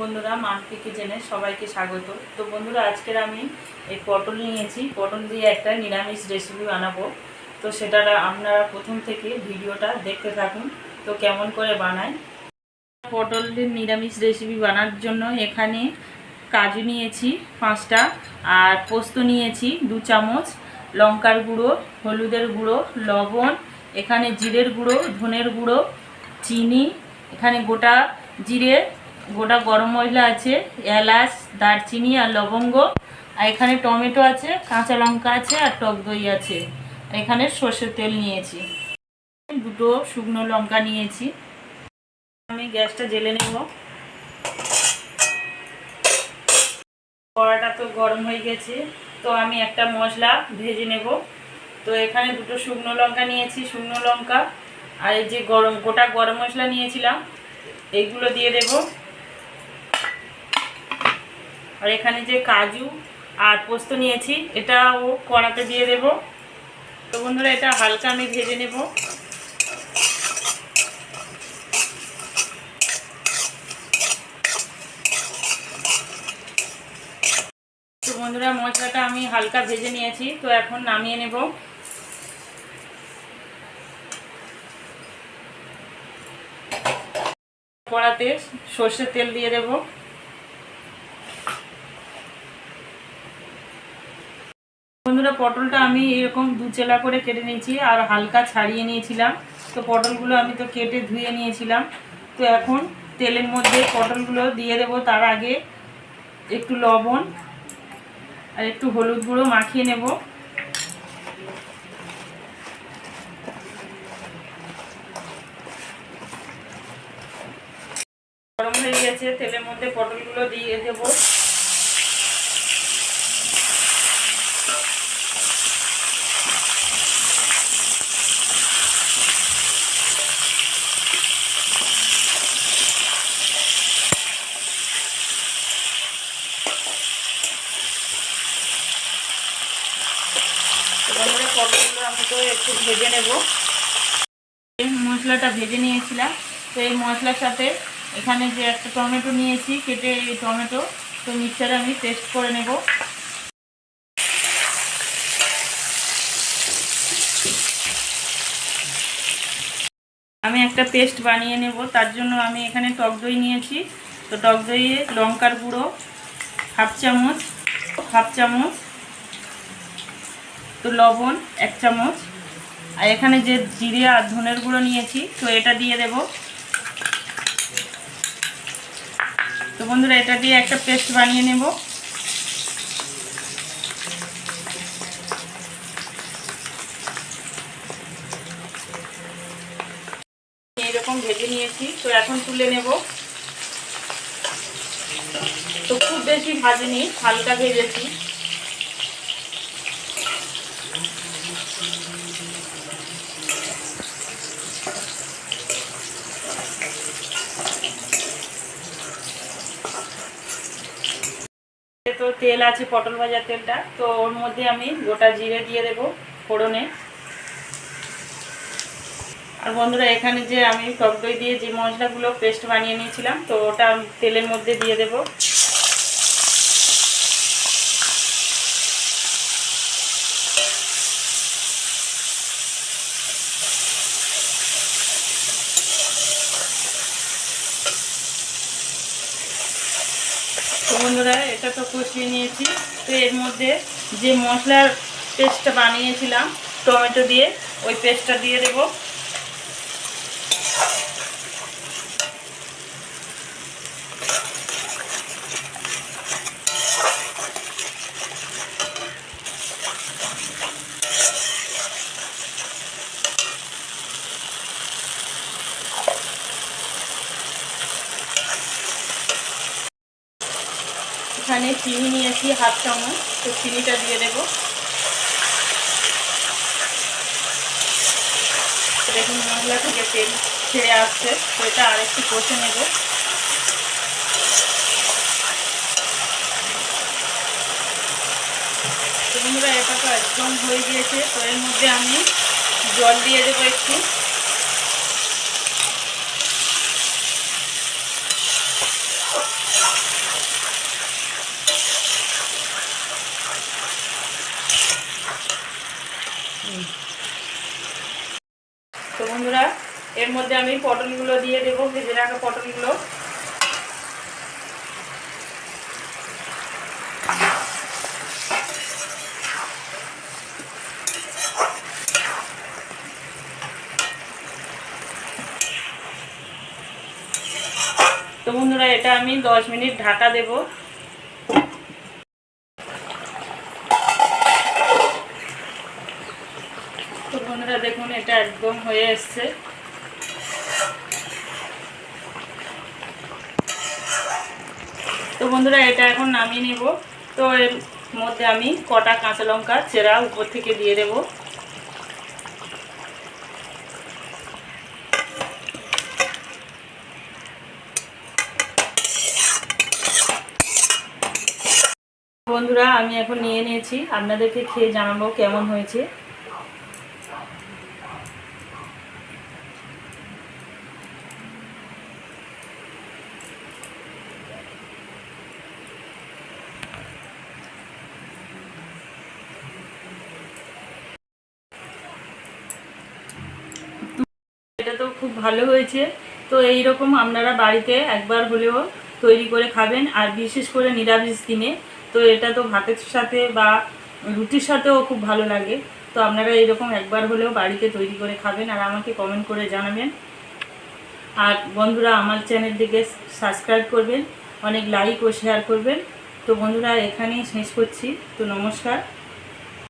বন্ধুরা মাম্পি কিচেনে সবাইকে স্বাগত। তো বন্ধুরা, আজকের আমি এই পটল নিয়েছি। পটল দিয়ে একটা নিরামিষ রেসিপি বানাবো। তো সেটা আপনারা প্রথম থেকে ভিডিওটা দেখতে থাকুন। তো কেমন করে বানায় পটল দিয়ে নিরামিষ রেসিপি বানার জন্য এখানে কাজু নিয়েছি পাঁচটা, আর পোস্ত নিয়েছি দু চামচ, লঙ্কার গুঁড়ো, হলুদের গুঁড়ো, লবণ, এখানে জিরের গুঁড়ো, ধনের গুঁড়ো, চিনি, এখানে গোটা জিরে গোটা গরম মশলা আছে, এলাচ, দারচিনি আর লবঙ্গ। আর এখানে টমেটো আছে, কাঁচা লঙ্কা আছে আর টক দই আছে। এখানে সর্ষের তেল নিয়েছি। দুটো শুকনো লঙ্কা নিয়েছি। আমি গ্যাসটা জেলে নেব। কড়াটা তো গরম হয়ে গেছে, তো আমি একটা মশলা ভেজে নেব। তো এখানে দুটো শুকনো লঙ্কা নিয়েছি, শুকনো লঙ্কা। আর এই যে গরম, গোটা গরম মশলা নিয়েছিলাম, এইগুলো দিয়ে দেব। আর এখানে যে কাজু আর পোস্ত নিয়েছি এটাও কড়াতে দিয়ে দেব। তো বন্ধুরা, এটা হালকা আমি ভেজে নেব। তো বন্ধুরা, মশলাটা আমি হালকা ভেজে নিয়েছি, তো এখন নামিয়ে নেব। কড়াতে সর্ষের তেল দিয়ে দেব। বন্ধুরা, পটলটা আমি এরকম দু চেলা করে কেটে নিয়েছি আর হালকা ছাড়িয়ে নিয়েছিলাম। তো পটলগুলো আমি তো কেটে ধুয়ে নিয়েছিলাম। তো এখন তেলের মধ্যে পটলগুলো দিয়ে দেব। তার আগে একটু লবণ আর একটু হলুদ গুঁড়ো মাখিয়ে নেব। গরম হয়ে গেছে, তেলের মধ্যে পটলগুলো দিয়ে দেব বন্ধুরা পটলগুলো আমি তো একটু ভেজে নেব। মশলাটা ভেজে নিয়েছিলাম। তো এই মশলার সাথে এখানে যে একটা টমেটো নিয়েছি, কেটে এই টমেটো, তো মিক্সারে আমি পেস্ট করে নেব। আমি একটা পেস্ট বানিয়ে নেব। তার জন্য আমি এখানে টক দই নিয়েছি। তো টক দইয়ে লঙ্কার গুঁড়ো, হাফ চামচ হাফ চামচ তো লবণ, এক চামচ। আর এখানে যে জিরে আর ধনের গুঁড়ো নিয়েছি, তো এটা দিয়ে দেব। তো বন্ধুরা, এটা দিয়ে একটা পেস্ট বানিয়ে নেব। এইরকম ভেজে নিয়েছি, তো এখন তুলে নেব। তো খুব বেশি ভাজিনি, হালকা ভেজেছি তো তেল আছে, পটল ভাজার তেলটা। তো ওর মধ্যে আমি গোটা জিরে দিয়ে দেব ফোড়নে। আর বন্ধুরা, এখানে যে আমি টক দই দিয়ে যে মশলাগুলো পেস্ট বানিয়ে নিয়েছিলাম, তো ওটা তেলের মধ্যে দিয়ে দেব। বন্ধুরা, এটা তো কষিয়ে নিয়েছি। তো এর মধ্যে যে মশলার পেস্টটা বানিয়েছিলাম, টমেটো দিয়ে, ওই পেস্টটা দিয়ে দেব। এখানে চিনি নিয়েছি হাফ চামচ, তো চিনিটা দিয়ে দেব। দেখুন মশলা থেকে তেল ছেড়ে আসছে, তো এটা আর একটু কষে নেব। এটা তো একদম হয়ে গিয়েছে, তো এর মধ্যে আমি জল দিয়ে দেবো একটু। মধ্যে আমি পটলগুলো দিয়ে দেবো, ভেজে রাখা পটলগুলো। তো বন্ধুরা, এটা আমি দশ মিনিট ঢাকা দেব তো বন্ধুরা দেখুন, এটা একদম হয়ে এসছে। তো বন্ধুরা, এটা এখন নামিয়ে নেব। তো এর মধ্যে আমি কটা কাঁচা লঙ্কা চেরা উপর থেকে দিয়ে দেবো। বন্ধুরা, আমি এখন নিয়ে নিয়েছি। আপনাদেরকে খেয়ে জানাব কেমন হয়েছে। এটা তো খুব ভালো হয়েছে। তো এই রকম আপনারা বাড়িতে একবার হলেও তৈরি করে খাবেন, আর বিশেষ করে নিরামিষ দিনে। তো এটা তো ভাতের সাথে বা রুটির সাথেও খুব ভালো লাগে। তো আপনারা এইরকম একবার হলেও বাড়িতে তৈরি করে খাবেন, আর আমাকে কমেন্ট করে জানাবেন। আর বন্ধুরা, আমার চ্যানেলটিকে সাবস্ক্রাইব করবেন, অনেক লাইক ও শেয়ার করবেন। তো বন্ধুরা, এখানেই শেষ করছি। তো নমস্কার।